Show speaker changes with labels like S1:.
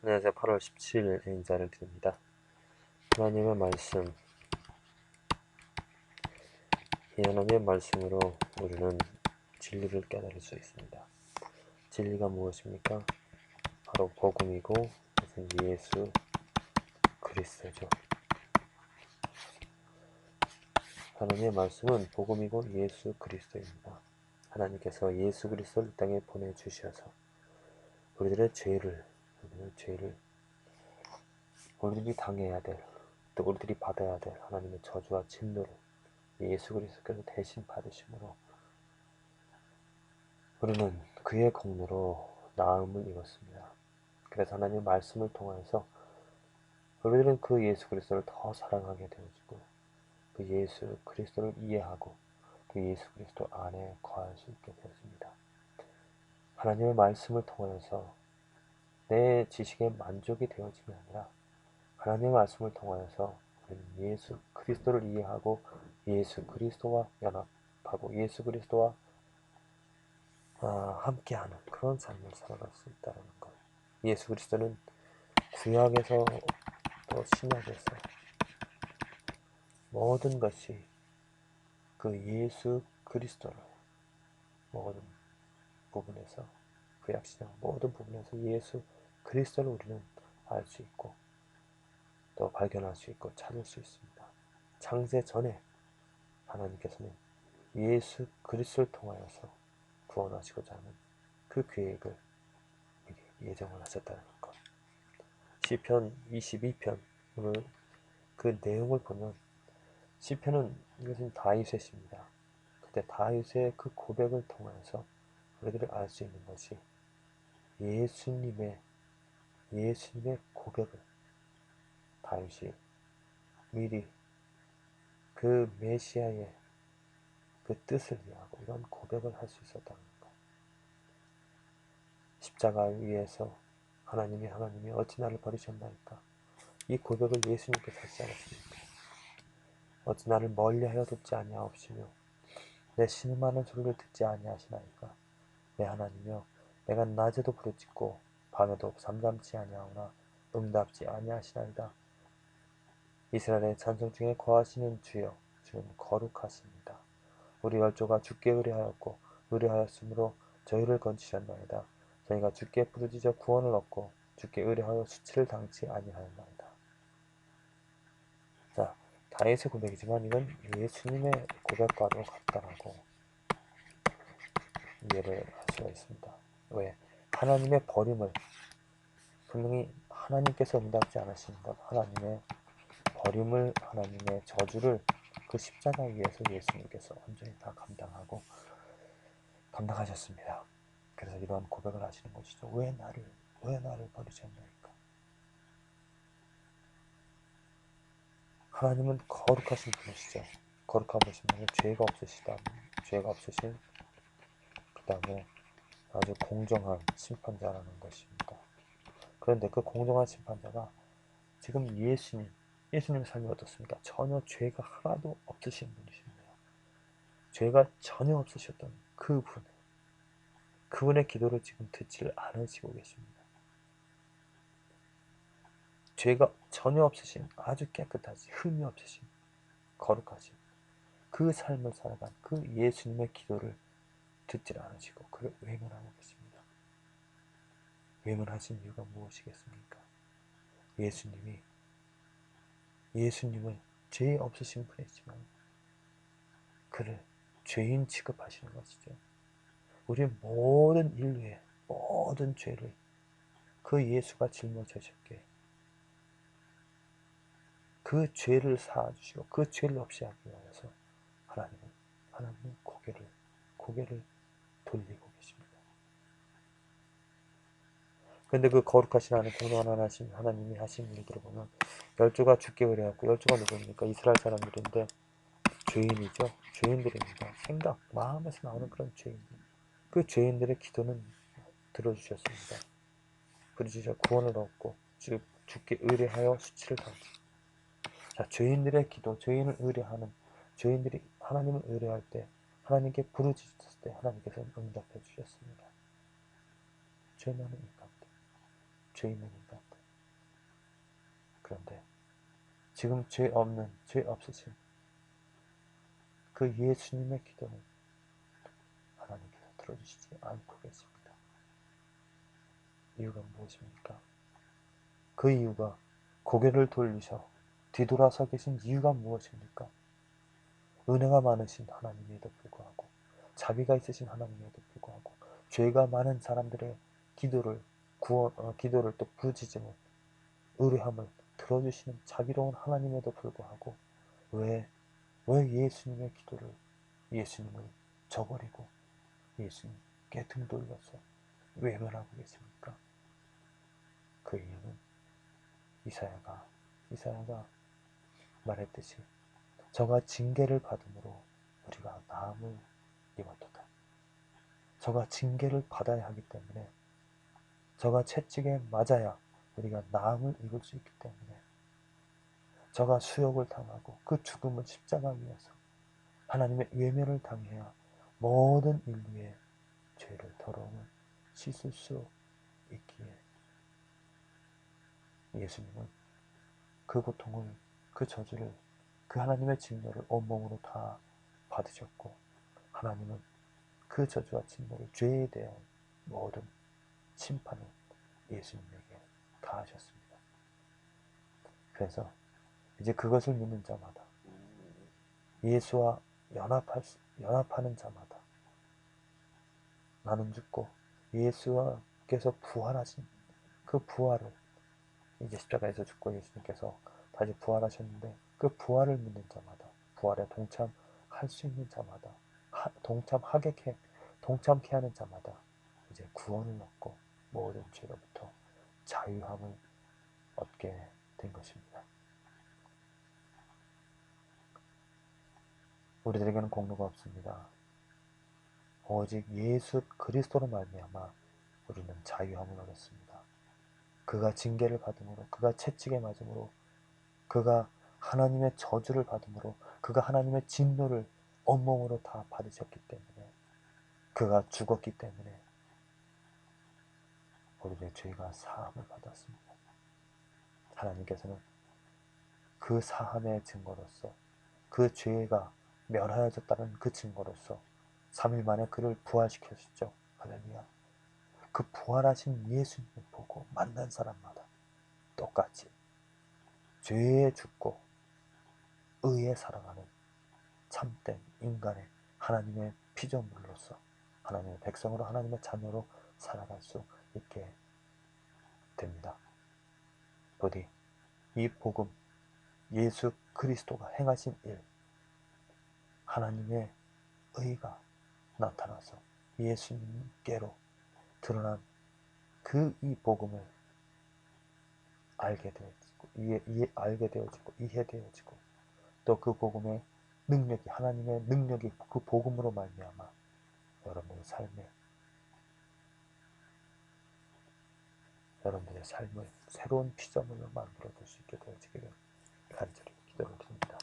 S1: 안녕하세요. 8월 17일 인사를 드립니다. 하나님의 말씀. 이 하나님의 말씀으로 우리는 진리를 깨달을 수 있습니다. 진리가 무엇입니까? 바로 복음이고 그것은 예수 그리스도죠. 하나님의 말씀은 복음이고 예수 그리스도입니다. 하나님께서 예수 그리스도를 이 땅에 보내주셔서 우리들의 죄를 우리들의 죄를 우리들이 당해야 될, 또 우리들이 받아야 될 하나님의 저주와 진노를 예수 그리스도께서 대신 받으심으로 우리는 그의 공로로 나음을 입었습니다. 그래서 하나님의 말씀을 통하여서 우리들은 그 예수 그리스도를 더 사랑하게 되어지고 그 예수 그리스도를 이해하고 그 예수 그리스도 안에 거할 수 있게 되었습니다. 하나님의 말씀을 통하여서 내 지식에 만족이 되어짐이 아니라 하나님의 말씀을 통하여서 우리는 예수 그리스도를 이해하고 예수 그리스도와 연합하고 예수 그리스도와 아, 함께하는 그런 삶을 살아갈 수 있다는 것. 예수 그리스도는 구약에서 또 신약에서 모든 것이 그 예수 그리스도를 모든 부분에서 구약 신약 모든 부분에서 예수 그리스도를 우리는 알 수 있고 또 발견할 수 있고 찾을 수 있습니다. 창세 전에 하나님께서는 예수 그리스도를 통하여서 구원하시고자 하는 그 계획을 예정을 하셨다는 것. 시편 22편 오늘 그 내용을 보면 시편은 이것은 다윗의 시입니다. 그때 다윗의 그 고백을 통해서 우리들이 알 수 있는 것이 예수님의 예수님의 고백을 다윗이 미리 그 메시아의 그 뜻을 이해하고 이런 고백을 할 수 있었다는 것. 십자가 위에서 하나님이 하나님이 어찌 나를 버리셨나이까? 이 고백을 예수님께서 하지 않았습니까? 어찌 나를 멀리 하여 듣지 아니하옵시며 내 신음하는 소리를 듣지 아니하시나이까? 내 하나님이여 내가 낮에도 부르짖고 밤에도 잠잠치 아니하오나 응답지 아니하시나이다. 이스라엘의 찬송 중에 거하시는 주여 주는 거룩하십니다. 우리 열조가 주께 의뢰하였고 의뢰하였으므로 저희를 건지셨나이다. 저희가 주께 부르짖어 구원을 얻고 주께 의뢰하여 수치를 당치 아니하였나이다. 자, 다윗의 고백이지만 이건 예수님의 고백과도 같다라고 이해를 할 수가 있습니다. 왜? 하나님의 버림을 분명히 하나님께서 응답지 않으신 것, 하나님의 버림을, 하나님의 저주를 그 십자가 위에서 예수님께서 온전히 다 감당하고 감당하셨습니다. 그래서 이러한 고백을 하시는 것이죠. 왜 나를, 왜 나를 버리셨나이까? 하나님은 거룩하신 분이시죠. 거룩한 분이시면 죄가 없으시다. 죄가 없으신 그 다음에 아주 공정한 심판자라는 것입니다. 그런데 그 공정한 심판자가 지금 예수님, 예수님의 삶이 어떻습니까? 전혀 죄가 하나도 없으신 분이십니다. 죄가 전혀 없으셨던 그분, 그분의 기도를 지금 듣지를 않으시고 계십니다. 죄가 전혀 없으신 아주 깨끗하신 흠이 없으신 거룩하신 그 삶을 살아간 그 예수님의 기도를 듣질 않으시고 그를 외면하고 계십니다. 외면하신 이유가 무엇이겠습니까? 예수님이 예수님은 죄 없으신 분이지만 그를 죄인 취급하시는 것이죠. 우리 모든 인류의 모든 죄를 그 예수가 짊어지셨기에 그 죄를 사주시고 그 죄를 없이 하기 위해서 하나님은 하나님은 고개를 고개를 돌리고 계십니다. 그런데 그 거룩하신 하나님, 공평한 하신 하나님이 하신 일들을 보면 열조가 죽게 의뢰했고 열조가 누구입니까? 이스라엘 사람들인데 죄인이죠. 죄인들입니다. 생각, 마음에서 나오는 그런 죄인들. 그 죄인들의 기도는 들어주셨습니다. 부르짖어 구원을 얻고 즉 죽게 의뢰하여 수치를 당치. 자, 죄인들의 기도, 죄인을 의뢰하는 죄인들이 하나님을 의뢰할 때 하나님께 부르짖었을 때 하나님께서 응답해 주셨습니다. 죄 많은 인간들, 죄 있는 인간들. 그런데 지금 죄 없는, 죄 없으신 그 예수님의 기도는 하나님께서 들어주시지 않고 계십니다. 이유가 무엇입니까? 그 이유가 고개를 돌리셔 뒤돌아서 계신 이유가 무엇입니까? 은혜가 많으신 하나님에도 불구하고 자비가 있으신 하나님에도 불구하고 죄가 많은 사람들의 기도를 구원 어, 기도를 또 부르짖음을 의뢰함을 들어주시는 자비로운 하나님에도 불구하고 왜 왜 예수님의 기도를 예수님을 저버리고 예수님께 등 돌려서 외면하고 계십니까? 그 이유는 이사야가 이사야가 말했듯이 저가 징계를 받음으로 우리가 나음을 입었도다. 저가 징계를 받아야 하기 때문에 저가 채찍에 맞아야 우리가 나음을 입을 수 있기 때문에 저가 수욕을 당하고 그 죽음을 십자가 위에서 하나님의 외면을 당해야 모든 인류의 죄를 더러움을 씻을 수 있기에 예수님은 그 고통을 그 저주를 그 하나님의 진노를 온몸으로 다 받으셨고 하나님은 그 저주와 진노를 죄에 대한 모든 심판을 예수님에게 가하셨습니다. 그래서 이제 그것을 믿는 자마다 예수와 연합할 수, 연합하는 자마다 나는 죽고 예수와께서 부활하신 그 부활을 이제 십자가에서 죽고 예수님께서 다시 부활하셨는데 그 부활을 믿는 자마다 부활에 동참할 수 있는 자마다 하, 동참하게 해, 동참케 하는 자마다 이제 구원을 얻고 모든 죄로부터 자유함을 얻게 된 것입니다. 우리들에게는 공로가 없습니다. 오직 예수 그리스도로 말미암아 우리는 자유함을 얻었습니다. 그가 징계를 받음으로 그가 채찍에 맞음으로 그가 하나님의 저주를 받음으로 그가 하나님의 진노를 온몸으로 다 받으셨기 때문에 그가 죽었기 때문에 우리의 죄가 사함을 받았습니다. 하나님께서는 그 사함의 증거로서 그 죄가 멸하여졌다는 그 증거로서 3일 만에 그를 부활시켜주셨죠. 할렐루야. 그 부활하신 예수님을 보고 만난 사람마다 똑같이 죄에 죽고 의에 살아가는 참된 인간의 하나님의 피조물로서 하나님의 백성으로 하나님의 자녀로 살아갈 수 있게 됩니다. 부디 이 복음 예수 그리스도가 행하신 일 하나님의 의가 나타나서 예수님께로 드러난 그 이 복음을 알게 되어지고 이해, 이해, 알게 되어지고 이해되어지고 또 그 복음의 능력이 하나님의 능력이 그 복음으로 말미암아 여러분의 삶에 여러분들의 삶을 새로운 피조물로 만들어 줄 수 있게 되어지기를 간절히 기도를 드립니다.